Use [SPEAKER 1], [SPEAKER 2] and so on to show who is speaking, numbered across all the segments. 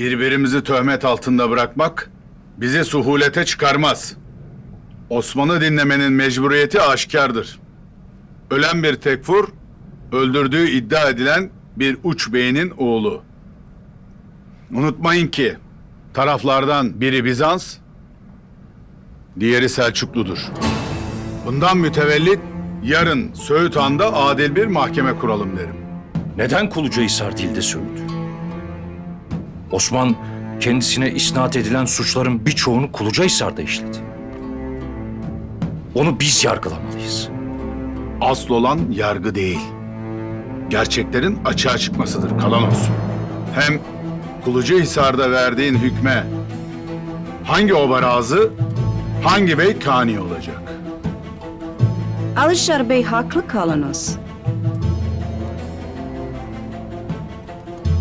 [SPEAKER 1] Birbirimizi töhmet altında bırakmak bizi suhulete çıkarmaz. Osman'ı dinlemenin mecburiyeti aşikardır. Ölen bir tekfur, öldürdüğü iddia edilen bir uç beynin oğlu. Unutmayın ki taraflardan biri Bizans, diğeri Selçukludur. Bundan mütevellit yarın Söğüt Han'da adil bir mahkeme kuralım derim.
[SPEAKER 2] Neden Kulucahisar değil de Söğüt? Osman kendisine isnat edilen suçların birçoğunu Kulucahisar'da işledi. Onu biz yargılamalıyız.
[SPEAKER 1] Asıl olan yargı değil. Gerçeklerin açığa çıkmasıdır Kalanos. Hem Kulucuhisar'da verdiğin hükme hangi oba razı, hangi bey kani olacak?
[SPEAKER 3] Alişar Bey haklı kalınız.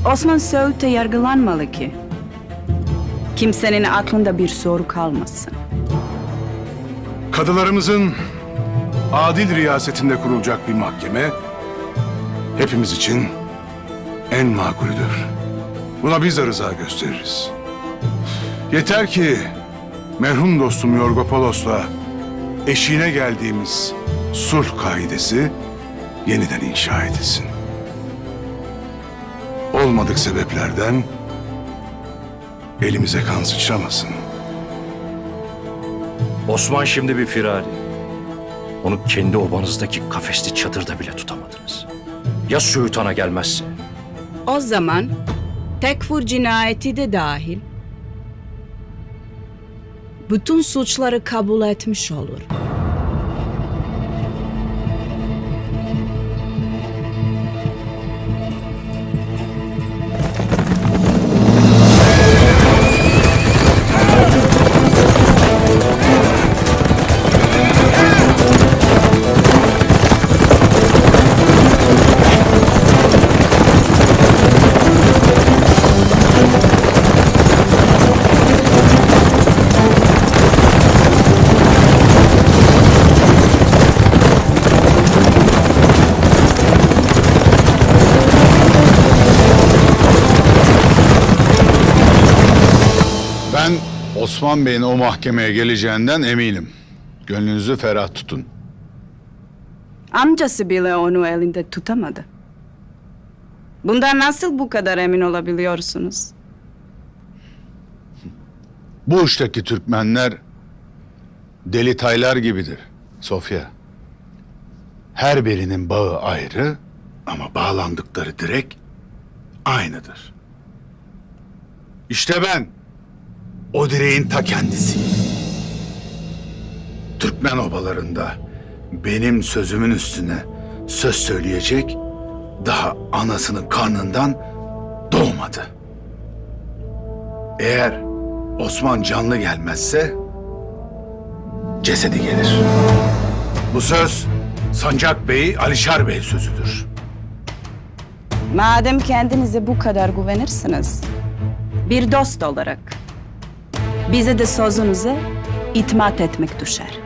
[SPEAKER 3] Osman Söğüt'te yargılanmalı ki. Kimsenin aklında bir soru kalmasın.
[SPEAKER 4] Kadılarımızın adil riyasetinde kurulacak bir mahkeme hepimiz için en makuldür. Buna biz de rıza gösteririz. Yeter ki merhum dostum Yorgopolos'la eşiğine geldiğimiz sulh kaidesi yeniden inşa edilsin. Olmadık sebeplerden elimize kan sıçramasın.
[SPEAKER 2] Osman şimdi bir firari. Onu kendi obanızdaki kafesli çadırda bile tutamadınız. Ya Söğüt Han'a gelmezse?
[SPEAKER 3] O zaman tekfur cinayeti de dahil bütün suçları kabul etmiş olur.
[SPEAKER 1] Osman Bey'in o mahkemeye geleceğinden eminim. Gönlünüzü ferah tutun.
[SPEAKER 3] Amcası bile onu elinde tutamadı. Bundan nasıl bu kadar emin olabiliyorsunuz?
[SPEAKER 1] Bu uçtaki Türkmenler deli taylar gibidir Sofya. Her birinin bağı ayrı ama bağlandıkları direk aynıdır. İşte ben o direğin ta kendisiyim. Türkmen obalarında benim sözümün üstüne söz söyleyecek daha anasının karnından doğmadı. Eğer Osman canlı gelmezse cesedi gelir. Bu söz Sancak Bey, Alişar Bey sözüdür.
[SPEAKER 3] Madem kendinize bu kadar güvenirsiniz, bir dost olarak bize de sözünüze itimat etmek düşer.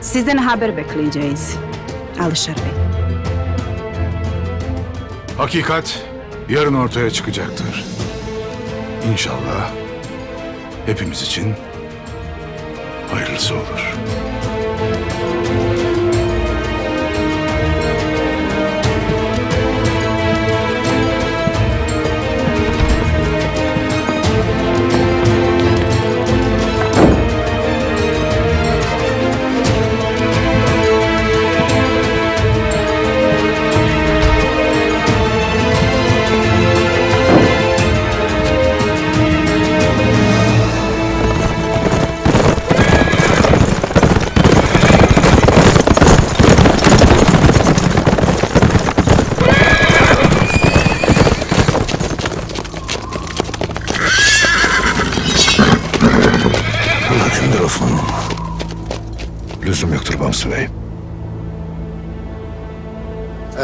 [SPEAKER 3] Sizden haber bekleyeceğiz. Alişar Bey.
[SPEAKER 4] Hakikat yarın ortaya çıkacaktır. İnşallah hepimiz için hayırlısı olur. lüzum yoktur Bamsı Bey.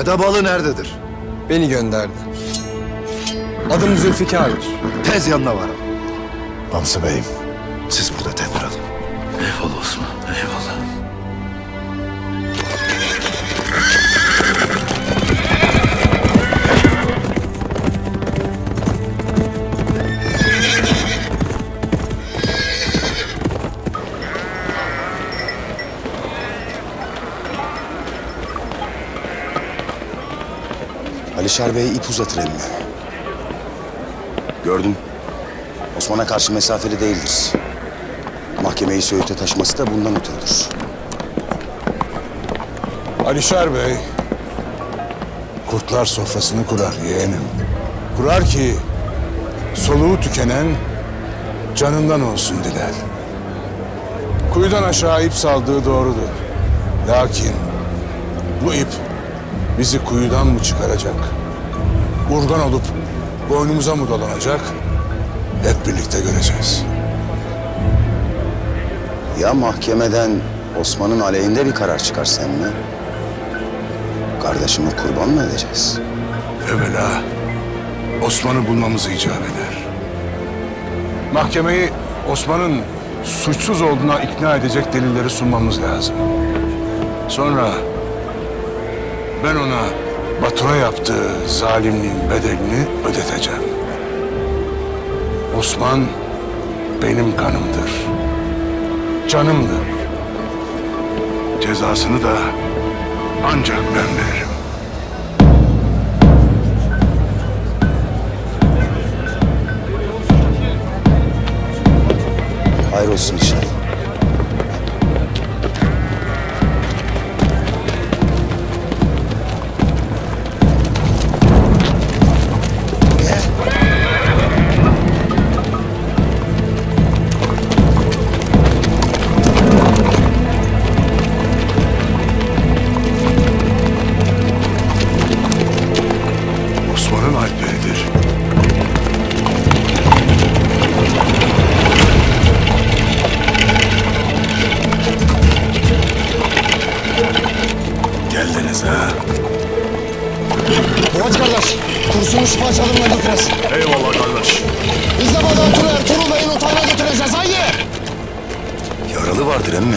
[SPEAKER 5] Eda balı nerededir?
[SPEAKER 6] Beni gönderdi. Adım Zülfikar'dır.
[SPEAKER 5] Tez yanına var. Bamsı Bey'im, siz burada tedbir alın.
[SPEAKER 1] Eyvallah Osman, eyvallah.
[SPEAKER 7] Alişer Bey ip uzatır emmi. Gördüm. Osman'a karşı mesafeli değildir. Mahkemeyi Söğüt'e taşıması da bundan ötürüdür.
[SPEAKER 4] Alişer Bey, kurtlar sofrasını kurar yeğenim. Kurar ki soluğu tükenen canından olsun diler. Kuyudan aşağı ip saldığı doğrudur. Lakin bu ip bizi kuyudan mı çıkaracak? Urgan olup boynumuza mı dolanacak? Hep birlikte göreceğiz.
[SPEAKER 7] Ya mahkemeden Osman'ın aleyhinde bir karar çıkarsa emmi? Kardeşimi kurban mı edeceğiz?
[SPEAKER 4] Evvela Osman'ı bulmamız icap eder. Mahkemeyi Osman'ın suçsuz olduğuna ikna edecek delilleri sunmamız lazım. Sonra ben ona Batur'a yaptığı zalimliğin bedelini ödeteceğim. Osman benim kanımdır. Canımdır. Cezasını da ancak ben veririm.
[SPEAKER 7] Hayır olsun inşallah.
[SPEAKER 5] Parçalığına götüresin.
[SPEAKER 4] Eyvallah kardeş.
[SPEAKER 5] Biz de Badan Tunu Ertuğrul Bey'in otağına götüreceğiz, haydi!
[SPEAKER 7] Yaralı vardır emmi.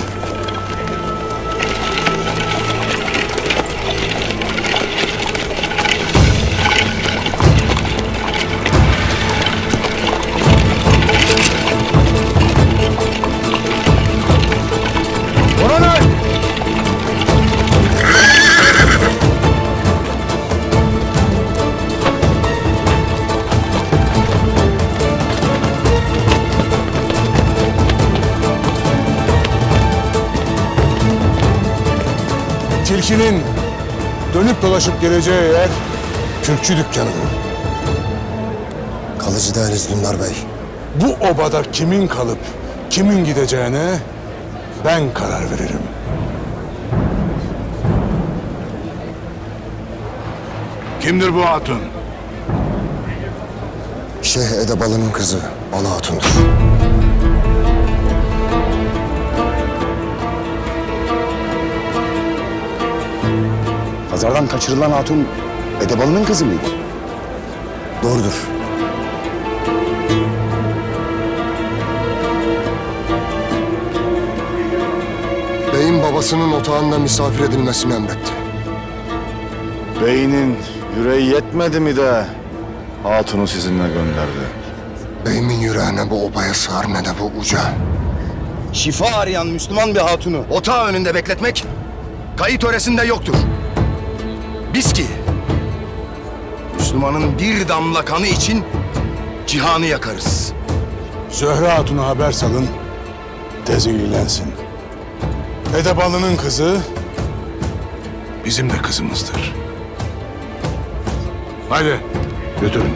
[SPEAKER 4] Tilkinin dönüp dolaşıp geleceği yer Kürkçü dükkanıdır.
[SPEAKER 5] Kalıcı değiliz Dündar Bey.
[SPEAKER 4] Bu obada kimin kalıp kimin gideceğine ben karar veririm. Kimdir bu hatun?
[SPEAKER 5] Şeyh Edebalı'nın kızı, Bala Hatun'dur.
[SPEAKER 7] Pazardan kaçırılan hatun Edebalı'nın kızı mıydı?
[SPEAKER 5] Doğrudur. Bey'in babasının otağında misafir edilmesini emretti.
[SPEAKER 8] Beynin yüreği yetmedi mi de hatunu sizinle gönderdi.
[SPEAKER 5] Beyimin yüreğine bu obaya sığar ne de bu uca.
[SPEAKER 7] Şifa arayan Müslüman bir hatunu otağı önünde bekletmek kayıt töresinde yoktur. Biz ki Müslümanın bir damla kanı için cihanı yakarız.
[SPEAKER 4] Zöhre Hatun'a haber salın, tez ilgilensin. Edebalı'nın kızı bizim de kızımızdır. Haydi götürün.